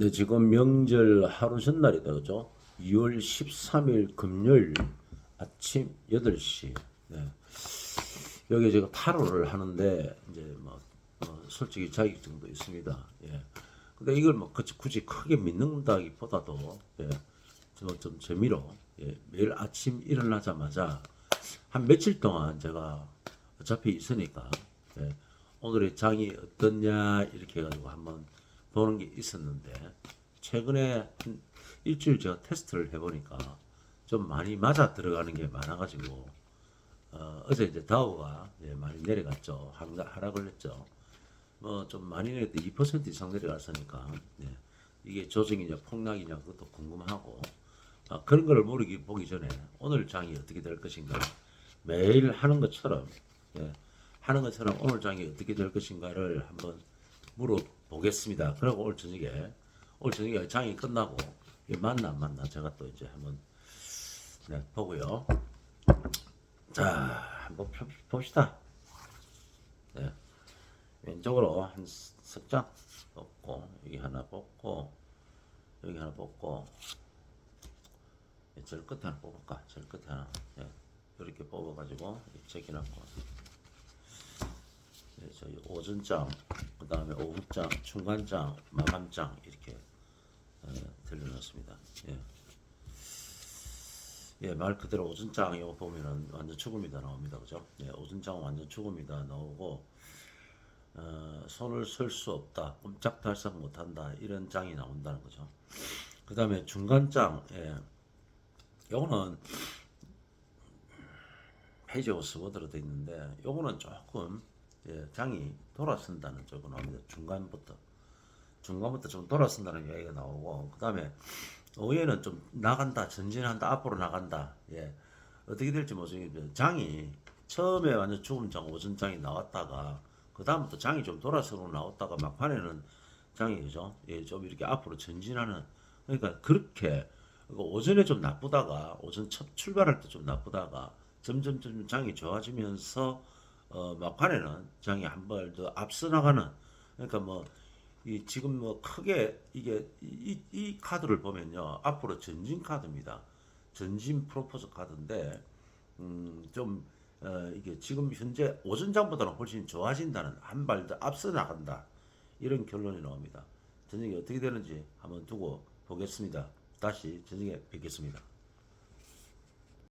네, 지금 명절 하루 전날이다, 그죠? 2월 13일 금요일 아침 8시. 네. 여기 제가 타로를 하는데, 이제 뭐, 어, 솔직히 자격증도 있습니다. 예. 근데 이걸 뭐 굳이, 크게 믿는다기 보다도, 예. 좀, 좀 재미로, 예. 매일 아침 일어나자마자 한 며칠 동안 제가 어차피 있으니까, 예. 오늘의 장이 어떻냐, 이렇게 해가지고 한번 보는 게 있었는데, 최근에 한 일주일 제가 테스트를 해보니까 좀 많이 맞아 들어가는 게 많아가지고, 어, 어제 이제 다우가 이제 많이 내려갔죠. 하락- 하락을 했죠. 뭐 좀 많이 내렸대 2% 이상 내려갔으니까 네. 이게 조정이냐 폭락이냐 그것도 궁금하고 아, 그런 걸 모르기 보기 전에 오늘 장이 어떻게 될 것인가 매일 하는 것처럼 예, 하는 것처럼 오늘 장이 어떻게 될 것인가를 한번 물어 보겠습니다. 그리고 오늘 저녁에 오늘 저녁에 장이 끝나고 이게 맞나 안 맞나 제가 또 이제 한번 네, 보고요. 자 한번 펴- 봅시다. 네. 왼쪽으로 한 석장 뽑고 여기 하나 뽑고 여기 하나 뽑고 예, 저 끝에 하나 뽑을까? 저 끝에 하나 예, 이렇게 뽑아가지고 제기놨고 예, 저희 오전장 그 다음에 오후장 중간장 마감장 이렇게 예, 들려놨습니다. 예. 예, 말 그대로 오전장 이거 보면은 완전 죽음이다 나옵니다. 그죠? 예, 오전장 완전 죽음이다 나오고 어, 손을 쓸 수 없다, 꼼짝달싹 못한다 이런 장이 나온다는 거죠. 그 다음에 중간장, 예, 요거는 페이지 오스워드로 돼 있는데 요거는 조금 예, 장이 돌아선다는 쪽은 나옵니다. 중간부터 중간부터 좀 돌아선다는 이야기가 나오고 그 다음에 의회는 좀 나간다, 전진한다, 앞으로 나간다. 예, 어떻게 될지 모르겠는데 장이 처음에 완전 죽음 장, 오전 장이 나왔다가 그 다음부터 장이 좀 돌아서로 나왔다가 막판에는 장이 그죠? 예, 좀 이렇게 앞으로 전진하는 그러니까 그렇게 그 오전에 좀 나쁘다가 오전 첫 출발할 때 좀 나쁘다가 점점 점 장이 좋아지면서 어 막판에는 장이 한 발 더 앞서 나가는 그러니까 뭐 이 지금 뭐 크게 이게 이, 이 카드를 보면요. 앞으로 전진 카드입니다. 전진 프로포즈 카드인데 음좀 어, 이게 지금 현재 오전장보다는 훨씬 좋아진다는 한 발 더 앞서 나간다. 이런 결론이 나옵니다. 저녁에 어떻게 되는지 한번 두고 보겠습니다. 다시 저녁에 뵙겠습니다.